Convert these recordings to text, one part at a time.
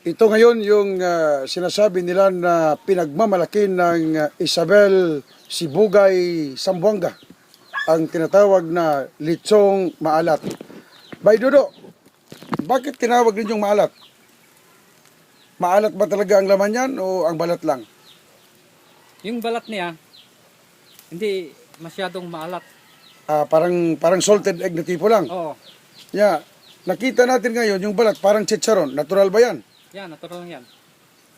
Ito ngayon yung ah, sinasabi nila na pinagmamalaki ng ah, Isabel Sibugay Sambuanga. Ang tinatawag na litsong maalat. Bay Dodo, bakit tinawag ninyong maalat? Maalat ba talaga ang laman yan o ang balat lang? Yung balat niya, hindi masyadong maalat. Ah, parang parang salted egg na tipo lang. Oo. Yeah. Nakita natin ngayon yung balat parang chicharon. Natural ba yan? Yan, natural yan.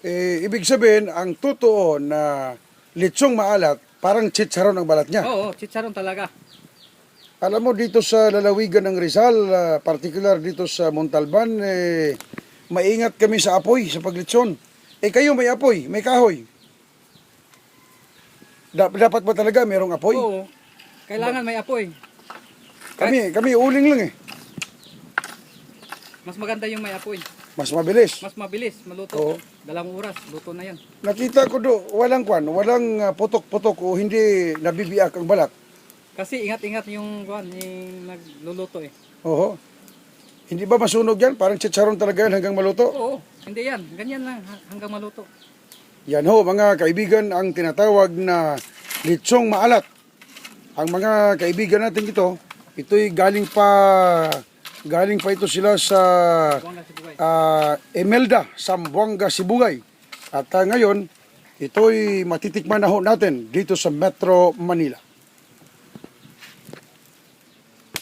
Eh, ibig sabihin, ang totoo na litsong maalat, parang chicharon ang balat niya. Oo, chicharon talaga. Alam mo, dito sa lalawigan ng Rizal, ah, particular dito sa Montalban, eh, maingat kami sa apoy, sa paglitson. Eh kayo may apoy, may kahoy. Da- dapat ba talaga merong apoy? Oo. Kailangan may apoy. Kami, kami uling lang eh. Mas maganda yung may apoy. Mas mabilis. Mas mabilis, maluto. Oo. Dalawang oras, luto na yan. Nakita ko do, walang kwan, walang ah, putok-putok o hindi nabibiyak ang balat. Kasi ingat-ingat yung kuan, yung nagluluto eh. Oo. Hindi ba masunog yan? Parang chicharon talaga yan hanggang maluto. Oo, hindi yan. Ganyan lang ha- hanggang maluto. Yan ho, mga kaibigan, ang tinatawag na litsong maalat. Ang mga kaibigan natin ito, ito'y galing pa, galing pa ito sila sa Bugay. ah, Emelda, Sambuanga, Sibugay. At ah, ngayon, ito'y matitikman na ho natin dito sa Metro Manila.